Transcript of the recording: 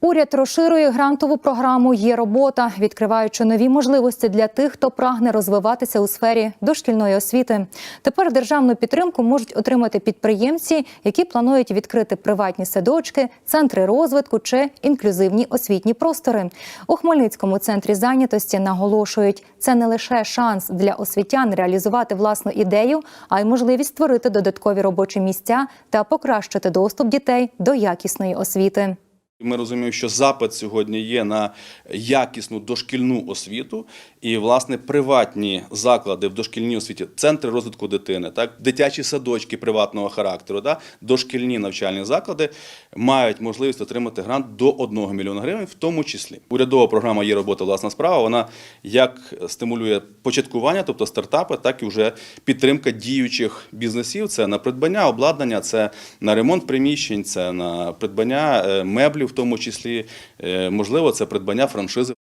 Уряд розширює грантову програму Є робота, відкриваючи нові можливості для тих, хто прагне розвиватися у сфері дошкільної освіти. Тепер державну підтримку можуть отримати підприємці, які планують відкрити приватні садочки, центри розвитку чи інклюзивні освітні простори. У Хмельницькому центрі зайнятості наголошують, це не лише шанс для освітян реалізувати власну ідею, а й можливість створити додаткові робочі місця та покращити доступ дітей до якісної освіти. Ми розуміємо, що запит сьогодні є на якісну дошкільну освіту, і власне приватні заклади в дошкільній освіті, центри розвитку дитини, так дитячі садочки приватного характеру, да, дошкільні навчальні заклади мають можливість отримати грант до 1 мільйона гривень, в тому числі урядова програма є робота власна справа. Вона як стимулює початкування, тобто стартапи, так і вже підтримка діючих бізнесів. Це на придбання обладнання, це на ремонт приміщень, це на придбання е, меблів, в тому числі, Е, можливо, це придбання франшизи.